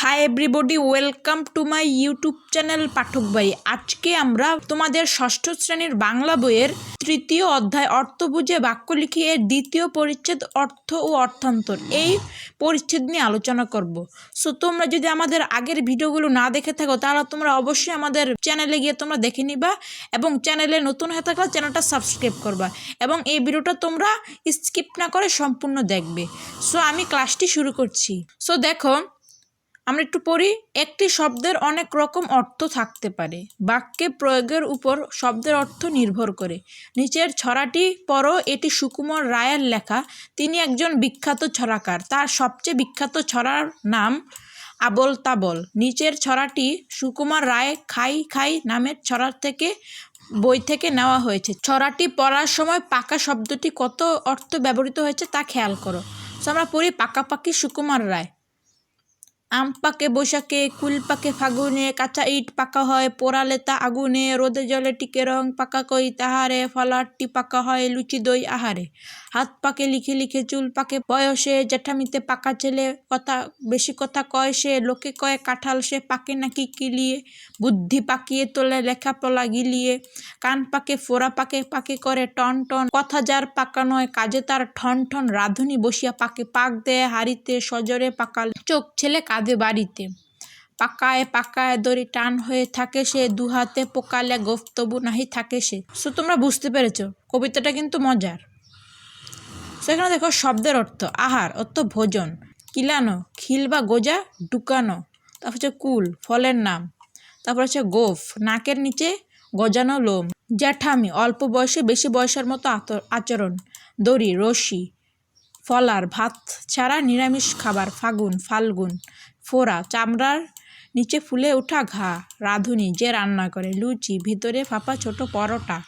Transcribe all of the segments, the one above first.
Hi everybody welcome to my YouTube channel Pathak ভাই আজকে আমরা তোমাদের ষষ্ঠ শ্রেণির বাংলা বইয়ের তৃতীয় অধ্যায় অর্থ বুঝে বাক্য লিখি এর দ্বিতীয় পরিচ্ছেদ অর্থ ও অর্থান্তর এই পরিচ্ছেদ নিয়ে আলোচনা করব। সো তোমরা যদি আমাদের আগের ভিডিওগুলো না দেখে থাকো, তাহলে তোমরা অবশ্যই আমাদের চ্যানেলে গিয়ে তোমরা দেখে নিবা এবং চ্যানেলে নতুন হয়ে থাকলে চ্যানেলটা সাবস্ক্রাইব করবা এবং এই ভিডিওটা তোমরা স্কিপ না করে সম্পূর্ণ দেখবে। সো আমি ক্লাসটি শুরু করছি। সো দেখো আমরা একটু পড়ি। একটি শব্দের অনেক রকম অর্থ থাকতে পারে। বাক্যে প্রয়োগের উপর শব্দের অর্থ নির্ভর করে। নিচের ছড়াটি পরও এটি সুকুমার রায়ের লেখা। তিনি একজন বিখ্যাত ছড়াকার। তার সবচেয়ে বিখ্যাত ছড়ার নাম আবল তাবল। নিচের ছড়াটি সুকুমার রায় খাই খাই নামের ছড়ার থেকে, বই থেকে নেওয়া হয়েছে। ছড়াটি পড়ার সময় পাকা শব্দটি কত অর্থ ব্যবহৃত হয়েছে তা খেয়াল করো। আমরা পড়ি পাকাপাকি সুকুমার রায়। আম পাকে বৈশাখে, কুল পাকে ফাগুনে, কাঁচা ইট পাকা হয়, পোড়ালে তা আগুনে, রোদে জলে টিকে রং পাকা কই তাহারে ফলারটি পাকা হয় লুচি দই আহারে। হাত পাকে লিখে লিখে, চুল পাকে বয়সে, জ্যাঠামিতে পাকা ছেলে, কথা বেশি কথা কয় সে, লোকে কয় কাঁঠাল সে পাকে নাকি কিলিয়ে, বুদ্ধি পাকিয়ে তোলে লেখা পলা গিলিয়ে। কান পাকে, ফোড়া পাকে পাকে করে টন টন, কথা যার পাকা নয়, কাজে তার ঠন ঠন, রাঁধুনি বসিয়া পাকে, পাক দেয় হাড়িতে সজরে পাকাল চোখ ছেলে কাঁদে বাড়িতে। পাকায় পাকায় দড়ি টান হয়ে থাকে সে দুহাতে পোকালে গোফ তবু নাহি থাকে সে। সো, তোমরা বুঝতে পেরেছ, কবিতাটা কিন্তু মজার। সেখানে দেখো শব্দের অর্থ, আহার, অর্থ ভোজন। কিলানো, খিল বা গোজা, ঢুকানো। তারপর হচ্ছে কুল, ফলের নাম। তারপর হচ্ছে গোফ, নাকের নিচে গজানো লোম। জ্যাঠামি, অল্প বয়সে বেশি বয়সের মতো আচরণ। দড়ি, রশি, ফলার, ভাত ছাড়া নিরামিষ খাবার, ফাগুন, ফাল্গুন। ফোড়া, চামড়ার নিচে ফুলে ওঠা ঘা, রাঁধুনি যে রান্না করে, লুচি, ভিতরে ফাঁপা ছোট পরোটা,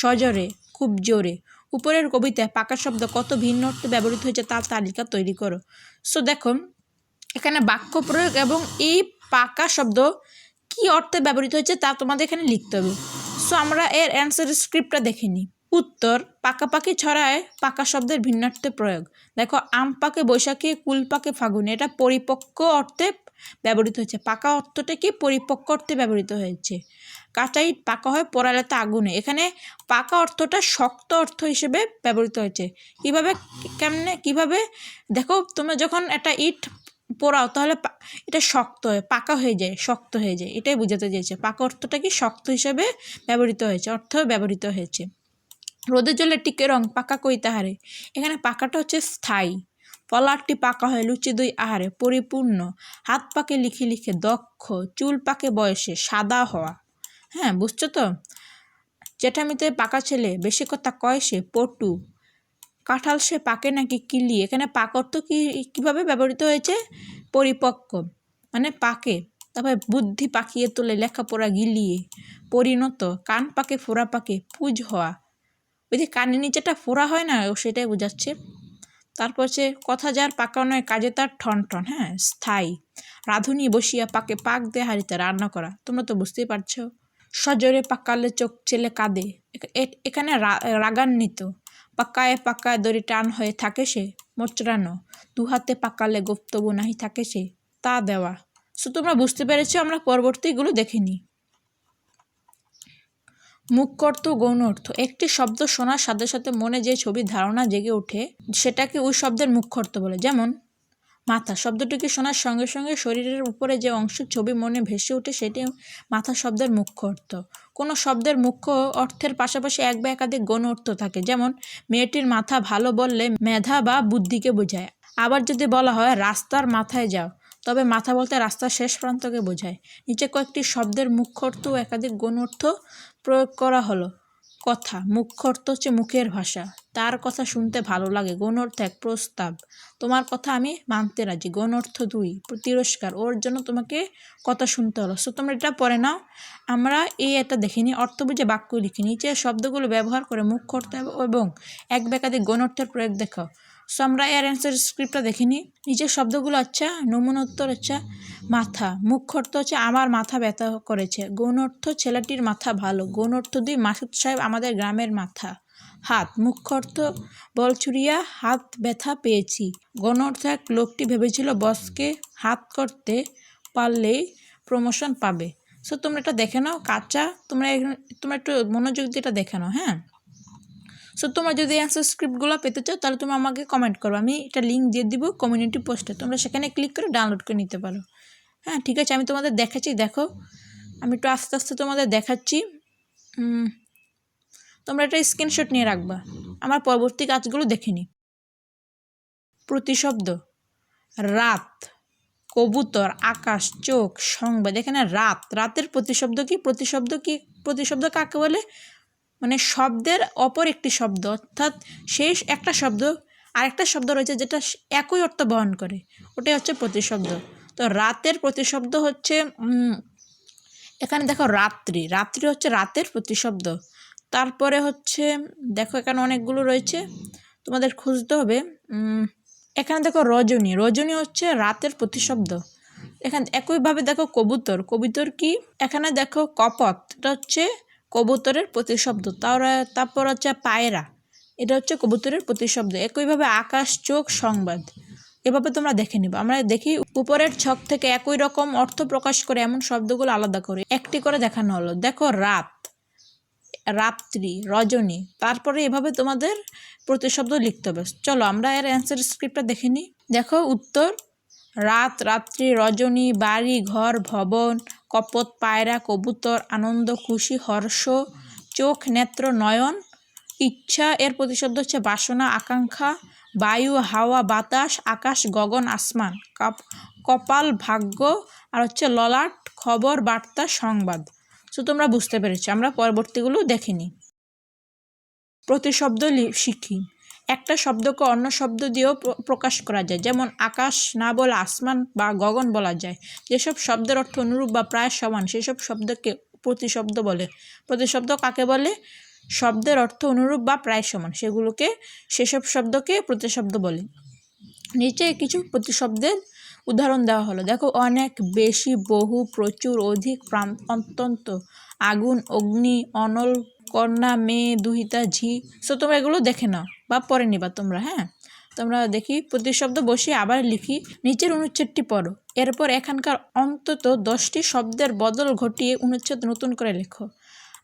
সজরে, খুব জোরে। উপরের কবিতায় পাকা শব্দ কত ভিন্ন অর্থে ব্যবহৃত হয়েছে তার তালিকা তৈরি করো। সো দেখো, এখানে বাক্য প্রয়োগ এবং এই পাকা শব্দ কি অর্থে ব্যবহৃত হয়েছে তা তোমাদের এখানে লিখতে হবে। সো আমরা এর অ্যান্সার স্ক্রিপ্টটা দেখে নিই। উত্তর পাকাপাকি ছড়ায় পাকা শব্দের ভিন্নার্থে প্রয়োগ। দেখো, আম পাকে বৈশাখে, কুল পাকে ফাগুনে, এটা পরিপক্ক অর্থে ব্যবহৃত হয়েছে। পাকা অর্থটা কি? পরিপক্ক অর্থে ব্যবহৃত হয়েছে। কাঁচা ইট পাকা হয় পোড়ালেতে আগুনে। এখানে পাকা অর্থটা শক্ত অর্থ হিসেবে ব্যবহৃত হয়েছে। কীভাবে, কেমনে, কীভাবে? দেখো, তোমরা যখন একটা ইট পোড়াও, তাহলে এটা শক্ত হয়, পাকা হয়ে যায়, শক্ত হয়ে যায়। এটাই বোঝাতে চেয়েছে। পাকা অর্থটা কি? শক্ত হিসেবে ব্যবহৃত হয়েছে অর্থ ব্যবহৃত হয়েছে। রোদে জলে টিকে রং পাকা কই তাহারে এখানে পাকাটা হচ্ছে স্থায়ী। পলারটি পাকা হয় লুচি দই আহারে, পরিপূর্ণ। হাত পাকে লিখে লিখে দক্ষ, চুল পাকে বয়সে সাদা হওয়া। হ্যাঁ বুঝছ তো? জ্যাঠামিতে পাকা ছেলে, বেশি কথা কয় সে? পটু। কাঁঠাল সে পাকে নাকি কিলি? এখানে পাক অর্থ কি, কীভাবে ব্যবহৃত হয়েছে? পরিপক্ক। মানে পাকে। তারপরে বুদ্ধি পাকিয়ে তোলে লেখাপড়া গিলিয়ে। পরিণত। কান পাকে, ফোড়া পাকে, পুজ হওয়া। ওই যে কানের নিচেটা ফোড়া হয় না সেটাই বোঝাচ্ছে। তারপর হচ্ছে কথা যার পাকা নয়, কাজে তার ঠন ঠন হ্যাঁ স্থায়ী। রাঁধুনি বসিয়া পাকে পাক দে হাড়িতে রান্না করা, তোমরা তো বুঝতেই পারছ। সজরে পাকালে চোখ চেলে কাঁদে এখানে রাগান্বিত। পাকায় পাকায় দড়ি টান হয়ে থাকে সে, মোচড়ানো। দু হাতে পাকালে গুপ্তবু নাহি থাকে সে, তা দেওয়া। সো তোমরা বুঝতে পেরেছ, আমরা পরবর্তীগুলো দেখে নিই মুখ্যর্থ গৌণ অর্থ একটি শব্দ শোনার সাথে সাথে মনে যে ছবির ধারণা জেগে ওঠে, সেটাকে ওই শব্দের মুখ্য অর্থ বলে। যেমন, মাথা। শব্দটিকে শোনার সঙ্গে সঙ্গে শরীরের উপরে যে অংশের ছবি মনে ভেসে ওঠে, সেটি মাথা শব্দের মুখ্য অর্থ কোনো শব্দের মুখ্য অর্থের পাশাপাশি এক বা একাধিক গৌণ অর্থ থাকে। যেমন, মেয়েটির মাথা ভালো বললে মেধা বা বুদ্ধিকে বোঝায়। আবার যদি বলা হয়, রাস্তার মাথায় যাও, তবে মাথা বলতে রাস্তার শেষ প্রান্তকে বোঝায়। নিচে কয়েকটি শব্দের মুখ্য অর্থ ও একাধিক গৌণ অর্থ প্রয়োগ করা হলো। কথা মুখ্য অর্থ হচ্ছে মুখের ভাষা। তার কথা শুনতে ভালো লাগে গৌণ অর্থ এক প্রস্তাব। তোমার কথা আমি মানতে রাজি গৌণ অর্থ দুই, তিরস্কার। ওর জন্য তোমাকে কথা শুনতে হলো। সো তোমরা এটা পড়ে নাও। আমরা এই এটা দেখিনি, অর্থ বুঝে বাক্য লিখি নিচে শব্দগুলো ব্যবহার করে মুখ্য অর্থ এবং এক বেকাধিক গৌণ অর্থের প্রয়োগ দেখাও। সো আমরা এর অ্যান্সার স্ক্রিপ্টটা দেখিনি। নিচের শব্দগুলো আচ্ছা নমুনা উত্তর আচ্ছা মাথা। মুখ্য অর্থ হচ্ছে আমার মাথা ব্যথা করেছে। গৌণ অর্থ ছেলেটির মাথা ভালো। গৌণ অর্থ দুই মাসুদ সাহেব আমাদের গ্রামের মাথা। হাত। মুখ্য অর্থ বল ছুড়িয়া হাত ব্যথা পেয়েছি। গণ অর্থ এক লোকটি ভেবেছিল বসকে হাত করতে পারলেই প্রমোশন পাবে। সো তোমরা এটা দেখে নাও। কাঁচা, তোমরা তোমরা একটু মনোযোগ দিয়ে এটা দেখে নাও হ্যাঁ? সো তোমরা যদি অ্যান্সার স্ক্রিপ্টগুলো পেতে চাও, তাহলে তুমি আমাকে কমেন্ট করো। আমি এটা লিঙ্ক দিয়ে দিব কমিউনিটি পোস্টে তোমরা সেখানে ক্লিক করে ডাউনলোড করে নিতে পারো। হ্যাঁ ঠিক আছে, আমি তোমাদের দেখাচ্ছি, দেখো। আমি একটু আস্তে আস্তে তোমাদের দেখাচ্ছি। তোমরা একটা স্ক্রিনশট নিয়ে রাখবা। আমার পরবর্তী কাজগুলো দেখে নি। প্রতিশব্দ। রাত। কবুতর, আকাশ, চোখ, সংবাদ। এখানে রাত। রাতের প্রতিশব্দ কি? প্রতিশব্দ কি? প্রতিশব্দ কাকে বলে? মানে শব্দের অপর একটি শব্দ, অর্থাৎ সেই একটা শব্দ, আরেকটা শব্দ রয়েছে যেটা একই অর্থ বহন করে। ওটাই হচ্ছে প্রতিশব্দ। তো রাতের প্রতিশব্দ হচ্ছে এখানে দেখো রাত্রি। রাত্রি হচ্ছে রাতের প্রতিশব্দ। তারপরে হচ্ছে, দেখো এখানে অনেকগুলো রয়েছে। তোমাদের খুঁজতে হবে এখানে দেখো রজনী। রজনী হচ্ছে রাতের প্রতিশব্দ। এখানে একইভাবে দেখো কবুতর। কবুতর কি? এখানে দেখো কপত। এটা হচ্ছে কবুতরের প্রতিশব্দ। তার তারপর হচ্ছে পায়রা। এটা হচ্ছে কবুতরের প্রতিশব্দ। একইভাবে আকাশ, চোখ, সংবাদ। এভাবে তোমরা দেখে নিবে। আমরা দেখি উপরের ছক থেকে একই রকম অর্থ প্রকাশ করে এমন শব্দগুলো আলাদা করে। একটি করে দেখানো হলো। দেখো, রাত, রাত্রি, রজনী। তারপরে এভাবে তোমাদের প্রতিশব্দ লিখতে হবে। চলো, আমরা এর অ্যান্সার স্ক্রিপ্টটা দেখে নিই দেখো, উত্তর, রাত, রাত্রি, রজনী, বাড়ি, ঘর, ভবন কপত, পায়রা, কবুতর, আনন্দ, খুশি, হর্ষ, চোখ, নেত্র, নয়ন, ইচ্ছা, এর প্রতিশব্দ হচ্ছে বাসনা, আকাঙ্ক্ষা, বায়ু, হাওয়া, বাতাস, আকাশ, গগন, আসমান, কাপ, কপাল, ভাগ্য, আর হচ্ছে ললাট, খবর, বার্তা, সংবাদ। তো তোমরা বুঝতে পেরেছ, আমরা পরবর্তীগুলো দেখিনি প্রতিশব্দ শিখি। একটা শব্দকে অন্য শব্দ দিয়েও প্রকাশ করা যায়। যেমন আকাশ না বলে, আসমান বা গগন বলা যায়। যেসব শব্দের অর্থ অনুরূপ বা প্রায় সমান, সেসব শব্দকে প্রতিশব্দ বলে। প্রতিশব্দ কাকে বলে? শব্দের অর্থ অনুরূপ বা প্রায় সমান, সেগুলোকে, সেসব শব্দকে প্রতিশব্দ বলে। নিচে কিছু প্রতিশব্দের উদাহরণ দেওয়া হলো। দেখো, অনেক, বেশি, বহু, প্রচুর, অধিক অত্যন্ত, আগুন, অগ্নি, অনল, কন্যা, মেয়ে, দুহিতা, ঝি। সো তোমরা এগুলো দেখে নাও। বা পরে নিবা তোমরা হ্যাঁ? তোমরা দেখি প্রতিশব্দ বসিয়ে আবার লিখি, নিচের অনুচ্ছেদটি পড়ো। এরপর এখানকার অন্তত দশটি শব্দের বদল ঘটিয়ে অনুচ্ছেদ নতুন করে লেখো।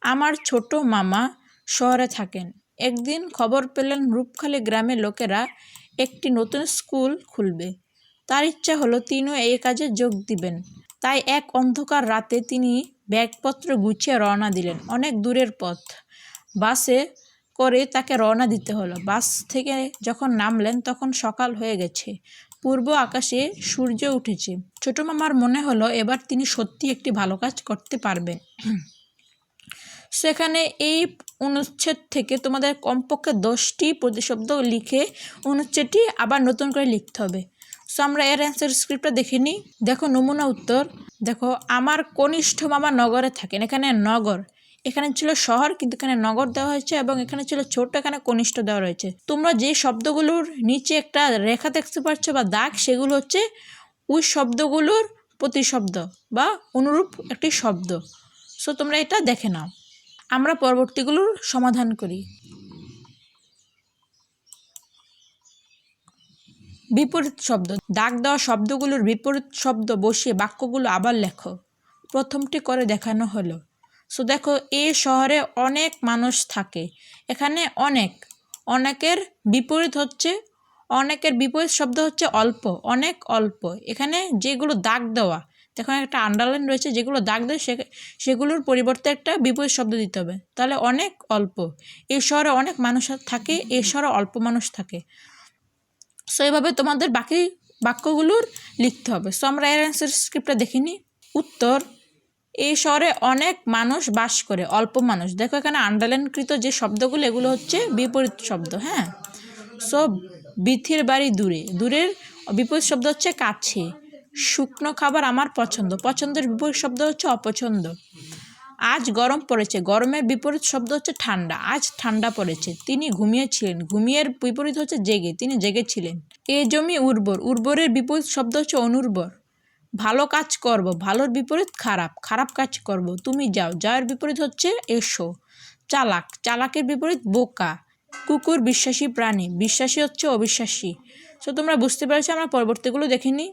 আমার ছোট মামা শহরে থাকেন। একদিন খবর পেলেন রূপখালী গ্রামের লোকেরা একটি নতুন স্কুল খুলবে। তার ইচ্ছা হলো তিনিও এই কাজে যোগ দিবেন। তাই এক অন্ধকার রাতে তিনি ব্যাগপত্র গুছিয়ে রওনা দিলেন। অনেক দূরের পথ। বাসে করে তাকে রওনা দিতে হলো। বাস থেকে যখন নামলেন তখন সকাল হয়ে গেছে। পূর্ব আকাশে সূর্য উঠেছে। ছোট মামার মনে হলো এবার তিনি সত্যি একটি ভালো কাজ করতে পারবেন। সেখানে এই অনুচ্ছেদ থেকে তোমাদের কমপক্ষে দশটি প্রতিশব্দ লিখে অনুচ্ছেদটি আবার নতুন করে লিখতে হবে। সো আমরা এর অ্যান্সার স্ক্রিপ্টটা দেখে নিই। দেখো, নমুনা উত্তর। দেখো, আমার কনিষ্ঠ মামা নগরে থাকেন। এখানে নগর। এখানে ছিল শহর, কিন্তু এখানে নগর দেওয়া হয়েছে এবং এখানে ছিল ছোট এখানে কনিষ্ঠ দেওয়া রয়েছে। তোমরা যে শব্দগুলোর নিচে একটা রেখা দেখতে পাচ্ছ বা দাগ, সেগুলো হচ্ছে ওই শব্দগুলোর প্রতিশব্দ বা অনুরূপ একটি শব্দ। সো তোমরা এটা দেখে নাও। আমরা পরবর্তীগুলোর সমাধান করি। বিপরীত শব্দ। দাগ দেওয়া শব্দগুলোর বিপরীত শব্দ বসিয়ে বাক্যগুলো আবার লেখো। প্রথমটি করে দেখানো হলো। সো দেখো এই শহরে অনেক মানুষ থাকে। এখানে অনেক। অনেকের বিপরীত হচ্ছে, অনেকের বিপরীত শব্দ হচ্ছে অল্প, অনেক অল্প। এখানে যেগুলো দাগ দেওয়া, দেখো, একটা আন্ডারলাইন রয়েছে, যেগুলো দাগ দেয়, সে, সেগুলোর পরিবর্তে একটা বিপরীত শব্দ দিতে হবে। তাহলে অনেক অল্প। এই শহরে অনেক মানুষ থাকে এই শহরে অল্প মানুষ থাকে। সো এইভাবে তোমাদের বাকি বাক্যগুলোর লিখতে হবে। সো আমরা এর অ্যান্সার স্ক্রিপ্টটা দেখিনি। উত্তর। এই শহরে অনেক মানুষ বাস করে, অল্প মানুষ। দেখো এখানে আন্ডারলাইনকৃত যে শব্দগুলো, এগুলো হচ্ছে বিপরীত শব্দ হ্যাঁ? সো বিথির বাড়ি দূরে। দূরের বিপরীত শব্দ হচ্ছে কাছে। শুকনো খাবার আমার পছন্দ। পছন্দের বিপরীত শব্দ হচ্ছে অপছন্দ। আজ গরম পড়েছে। গরমের বিপরীত শব্দ হচ্ছে ঠান্ডা। আজ ঠান্ডা পড়েছে। তিনি ঘুমিয়েছিলেন। ঘুমিয়ের বিপরীত হচ্ছে জেগে। তিনি জেগেছিলেন। এ জমি উর্বর। উর্বরের বিপরীত শব্দ হচ্ছে অনুর্বর। ভালো কাজ করব, ভালোর বিপরীত খারাপ খারাপ কাজ করব, তুমি যাও, যাওয়ার বিপরীত হচ্ছে এসো। চালাক, চালাকের বিপরীত বোকা। কুকুর, বিশ্বাসী প্রাণী, বিশ্বাসী হচ্ছে অবিশ্বাসী। সো তোমরা বুঝতে পেরেছ, আমরা পরবর্তীগুলো দেখে নিই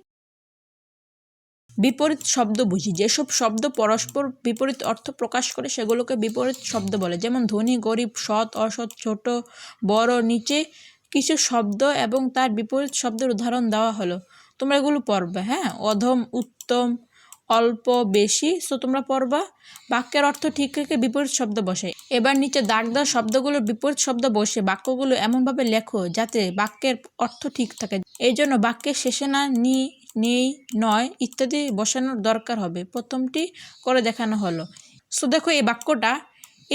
বিপরীত শব্দ বুঝি, যেসব শব্দ পরস্পর বিপরীত অর্থ প্রকাশ করে, সেগুলোকে বিপরীত শব্দ বলে। যেমন ধনী, গরিব, সৎ, অসৎ, ছোট, বড়, নিচে কিছু শব্দ এবং তার বিপরীত শব্দের উদাহরণ দেওয়া হলো। তোমরা এগুলো পড়বে হ্যাঁ? অধম, উত্তম, অল্প, বেশি, সো তোমরা পড়বা। বাক্যের অর্থ ঠিক রেখে বিপরীত শব্দ বসে এবার নিচে দাগ দেওয়া শব্দগুলোর বিপরীত শব্দ বসে বাক্যগুলো এমনভাবে লেখো যাতে বাক্যের অর্থ ঠিক থাকে। এই জন্য বাক্যের শেষে না, নি, নেই, নয় ইত্যাদি বসানোর দরকার হবে। প্রথমটি করে দেখানো হলো। সো দেখো এই বাক্যটা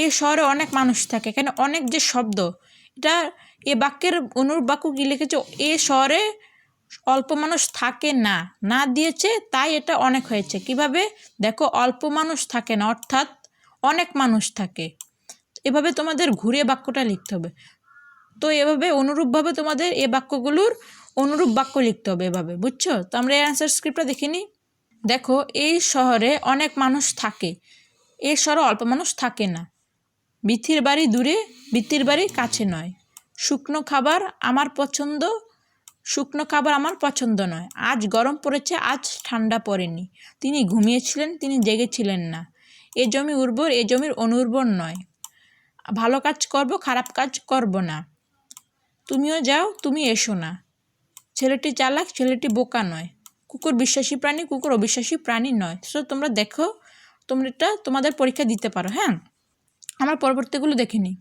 এই শহরে অনেক মানুষ থাকে, এখানে অনেক যে শব্দ, এটা এ বাক্যের অনুরূপ বাক্য কী লিখেছে? এ শহরে অল্প মানুষ থাকে না না দিয়েছে, তাই এটা অনেক হয়েছে। কীভাবে? দেখো, অল্প মানুষ থাকে না, অর্থাৎ অনেক মানুষ থাকে। এভাবে তোমাদের ঘুরে বাক্যটা লিখতে হবে। তো এভাবে অনুরূপভাবে তোমাদের এ বাক্যগুলোর অনুরূপ বাক্য লিখতে হবে এভাবে, বুঝছ? তো আমরা এই অ্যান্সার স্ক্রিপ্টটা দেখিনি। দেখো, এই শহরে অনেক মানুষ থাকে এই শহরে অল্প মানুষ থাকে না। বিথির বাড়ি দূরে, বিথির বাড়ি কাছে নয়। শুকনো খাবার আমার পছন্দ শুকনো খাবার আমার পছন্দ নয়। আজ গরম পড়েছে, আজ ঠান্ডা পড়েনি। তিনি ঘুমিয়েছিলেন, তিনি জেগেছিলেন না। এ জমি উর্বর, এ জমির অনুর্বর নয়। ভালো কাজ করব, খারাপ কাজ করব না। তুমিও যাও, তুমি এসো না। ছেলেটি চালাক, ছেলেটি বোকা নয়। কুকুর বিশ্বাসী প্রাণী, কুকুর অবিশ্বাসী প্রাণী নয়। সো তোমরা দেখো, তোমরা এটা তোমাদের পরীক্ষা দিতে পারো হ্যাঁ? আমার পরবর্তীগুলো দেখে নিই।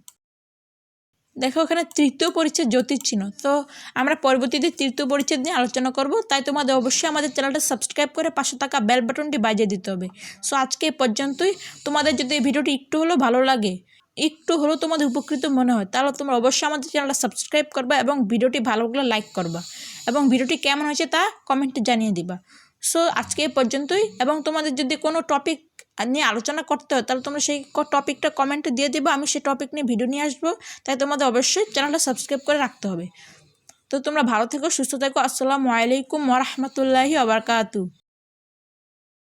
দেখো ওখানে তৃতীয় পরিচ্ছেদ জ্যোতিষ চিহ্ন তো আমরা পরবর্তীতে তৃতীয় পরিচ্ছেদ নিয়ে আলোচনা করব। তাই তোমাদের অবশ্যই আমাদের চ্যানেলটা সাবস্ক্রাইব করে পাশে থাকা বেল বাটনটি বাজিয়ে দিতে হবে। সো, আজকে এ পর্যন্তই। তোমাদের যদি এই ভিডিওটি একটু হলেও ভালো লাগে, একটু হলেও তোমাদের উপকৃত মনে হয়, তাহলে তোমরা অবশ্যই আমাদের চ্যানেলটা সাবস্ক্রাইব করবা এবং ভিডিওটি ভালো লাগলে লাইক করবা এবং ভিডিওটি কেমন হয়েছে তা কমেন্টে জানিয়ে দিবা। সো, আজকে এ পর্যন্তই। এবং তোমাদের যদি কোনো টপিক নিয়ে আলোচনা করতে হয়, তাহলে তোমরা সেই টপিকটা কমেন্টে দিয়ে দেবো, আমি সেই টপিক নিয়ে ভিডিও নিয়ে আসব। তাই তোমাদের অবশ্যই চ্যানেলটা সাবস্ক্রাইব করে রাখতে হবে। তো তোমরা ভালো থেকো, সুস্থ থেকো, আসসালামু আলাইকুম ওরহমতুল্লাহি আবরকাতু